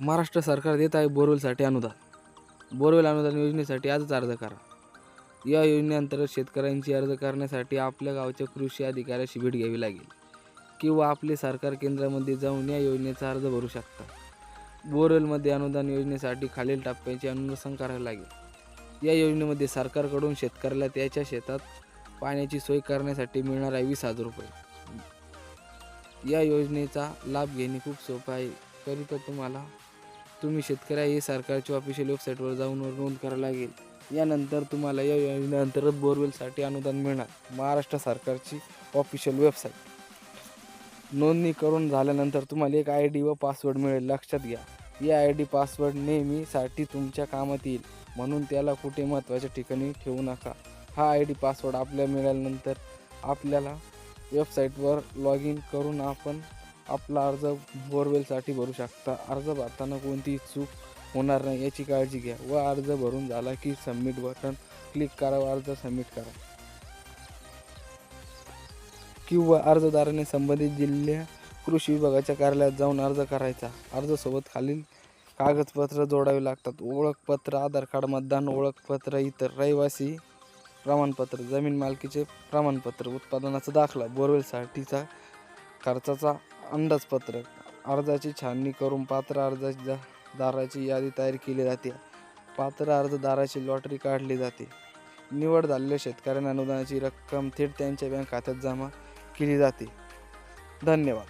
महाराष्ट्र सरकार देत आहे बोरवेलसाठी अनुदान. बोरवेल अनुदान योजनेसाठी आजच अर्ज करा. या योजनेअंतर्गत शेतकऱ्यांची अर्ज करण्यासाठी आपल्या गावच्या कृषी अधिकाऱ्याशी भेट घ्यावी लागेल किंवा आपले सरकार केंद्रामध्ये जाऊन या योजनेचा अर्ज भरू शकता. बोरवेलमध्ये अनुदान योजनेसाठी खालील टप्प्यांचे अनुसरण करावे लागेल. या योजनेमध्ये सरकारकडून शेतकऱ्याला त्याच्या शेतात पाण्याची सोय करण्यासाठी मिळणार आहे वीस हजार रुपये. या योजनेचा लाभ घेणे खूप सोपं आहे. करिता तुम्हाला तुम्ही शेतकरी आहे हे सरकारच्या ऑफिशियल वेबसाईटवर जाऊन नोंद करावी लागेल. यानंतर तुम्हाला या योजनेअंतर्गत बोरवेलसाठी अनुदान मिळणार महाराष्ट्र सरकारची ऑफिशियल वेबसाईट. नोंदणी करून झाल्यानंतर तुम्हाला एक आय डी व पासवर्ड मिळेल लक्षात घ्या. या आय डी पासवर्ड नेहमीसाठी तुमच्या कामात येईल म्हणून त्याला कुठे महत्त्वाच्या ठिकाणी ठेवू नका. हा आय डी पासवर्ड आपल्या मिळाल्यानंतर आपल्याला वेबसाईटवर लॉग इन करून आपण आपला अर्ज बोरवेलसाठी भरू शकता. अर्ज भरताना कोणतीही चूक होणार नाही याची काळजी घ्या. व अर्ज भरून झाला की सबमिट बटन क्लिक करा व अर्ज सबमिट करा. किंवा अर्जदाराने संबंधित जिल्ह्या कृषी विभागाच्या कार्यालयात जाऊन अर्ज करायचा. अर्जसोबत खालील कागदपत्र जोडावे लागतात. ओळखपत्र आधार कार्ड मतदान ओळखपत्र इतर रहिवासी प्रमाणपत्र जमीन मालकीचे प्रमाणपत्र उत्पादनाचा दाखला बोरवेलसाठीचा खर्चाचा अंदाजपत्रक. अर्जाची छाननी करून पात्र अर्जदाराची यादी तयार केली जाते. पात्र अर्जदाराची लॉटरी काढली जाते. निवड झालेल्या शेतकऱ्यांना अनुदानाची रक्कम थेट त्यांच्या बँक खात्यात जमा केली जाते. धन्यवाद.